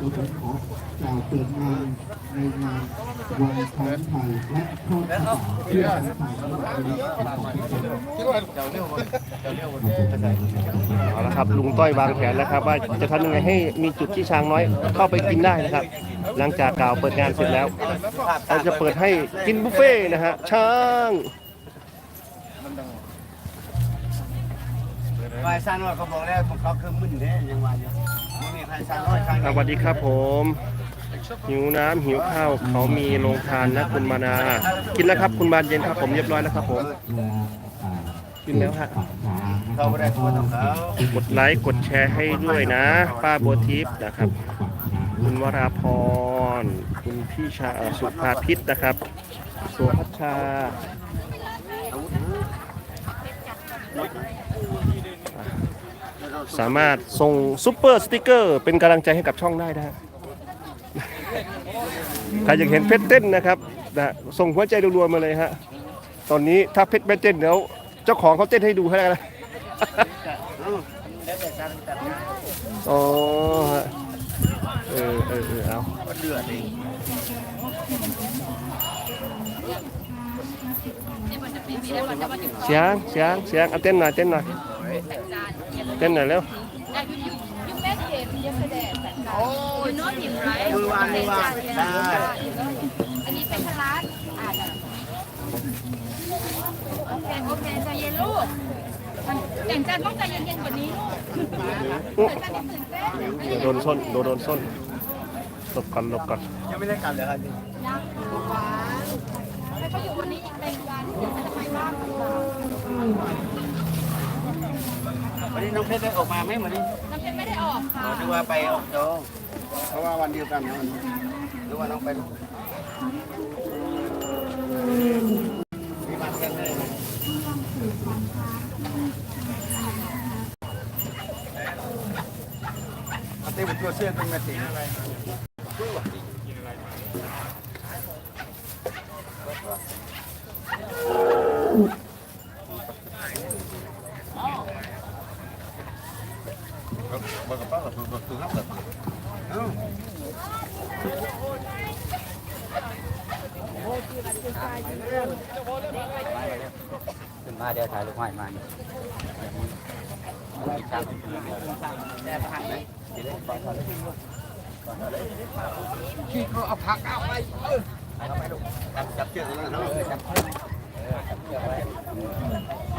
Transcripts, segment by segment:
ตัวผมขอกล่าวเปิดงานในงานวันช้างไทยและทอดผ้าป่าเพื่อช้างไทยในวันนี้ขอบคุณครับเอาละครับลุงต้อยวางแผนแล้วครับ ว่าจะทำยังไงให้มีจุดที่ช้างน้อยเข้าไปกินได้นะครับ หลังจากกล่าวเปิดงานเสร็จแล้วเราจะเปิดให้กินบุฟเฟ่ต์นะฮะช้างไฟซันว่าเขาบอกแล้วเขาคือมึนเด้ยังว่าอยู่ สวัสดีครับผม หิวน้ำหิวข้าวเขามีโรงทานนะคุณมานา กินแล้วครับคุณบานเย็นครับผมเรียบร้อยแล้วครับผม กินแล้วฮะกดไลค์กดแชร์ให้ด้วยนะ ป้าบัวทิพย์นะครับ คุณวราพร คุณพี่ชาสุภาพิษนะครับสุพัชชา สามารถส่งซุปเปอร์สติกเกอร์ เป็นกำลังใจให้กับช่องได้นะฮะใครอยากเห็นเพชรเต้นนะครับนะส่งหัวใจรัวๆมาเลยฮะตอนนี้ถ้าเพชรไม่เต้นเดี๋ยวเจ้าของเขาเต้นให้ดูให้แล้วกันอ๋อฮะเออเออเออเอาเดือดเอง เสียงเสียงเสียงเอาเต้นหน่อยเต้นหน่อยเต้นหน่อยเร็ว Yeah, you, you, you met him yesterday at that time. Oh, you know him, right? มือวางมือวางได้อันนี้เป็นพลาสอ่านอะโอเคโอเคใจเย็นลูกมันแต่งจานต้องใจเย็นๆกว่านี้ลูกแต่จานตื่นเต้นเดี๋ยวโดนส้นโดนโดนส้นหลบก่อนหลบก่อนยังไม่ได้กลับเลยครับยังหวานให้เขาอยู่ วันนี้อีกเป็นวันเดี๋ยวจะไปบ้านวันนี้น้องเพชรได้ออกมาไหมวันนี้น้ำเพชรไม่ได้ออกค่ะ หรือว่าไปออกโจเพราะว่าวันเดียวกันนะวันนี้หรือว่าน้องไปมีมาเที่ยงเลยเอาเต้นตัวเสื้อเป็นมาสีอะไรขึ้นมาเดี๋ยวถ่า ยรูปให้มานี่มีช่างแน่พันไหมทีเล็กก่อนก่อนเลยขี้เขาเอาผักเอาไปเออไปเข้าไปลูกจับจับเชือกแล้วเนาะจับเชือกเออจับเชือกไว้ไป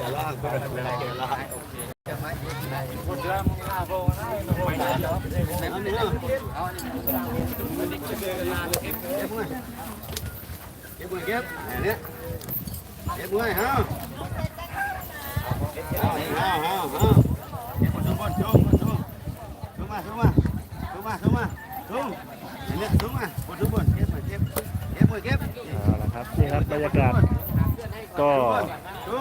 สียล่างอันนี้เนาะเก็บมือเก็บเนี่ยเก็บมือฮะเอาเอาเอาเอาเก็บบอลดูบอลดูดูดูมาดูมาดูมาดูมาดูเนี่ยดูมาบอลดูบอลเก็บมาเก็บเก็บมือเก็บเอาละครับนี่ครับบรรยากาศก็ดู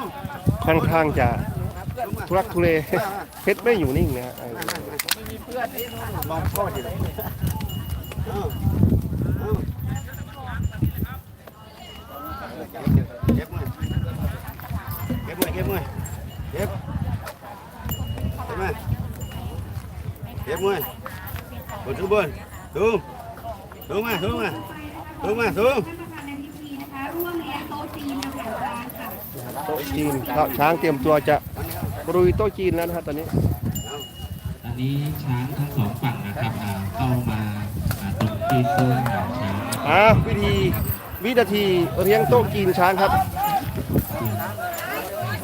ค่อนข้างจะทุรักทุเลเพชรไม่อยู่นิ่งนะฮะเออมองพ่อทีไรเก็บมือเก็บมือเก็บมือเก็บเก็บมือเก็บมือบนทุบนดูดูมาดูมาดูมาดูโต๊ะจีน ช้างเตรียมตัวจะรุยโต๊ะจีนแล้วนะฮะตอนนี้ตอนนี้ช้างทั้งสองฝั่งนะครับอ่าเข้ามาอ่าตรงที่ซุ้มของช้างนะครับอ่าวิธีวินาทีเลี้ยงโต๊ะจีนช้างครับ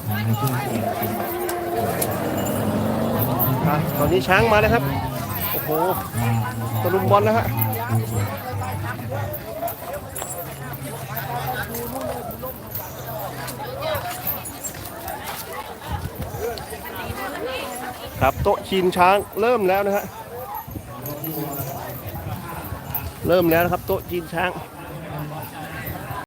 ช้างในช่วงเย็นกินอะตอนนี้ช้างมาแล้วครับ โอ้โหตะลุมบอลแล้วฮะ ครับโต๊ะชินช้างเริ่มแล้วนะฮะเริ่มแล้วนะครับโต๊ะจีนช้าง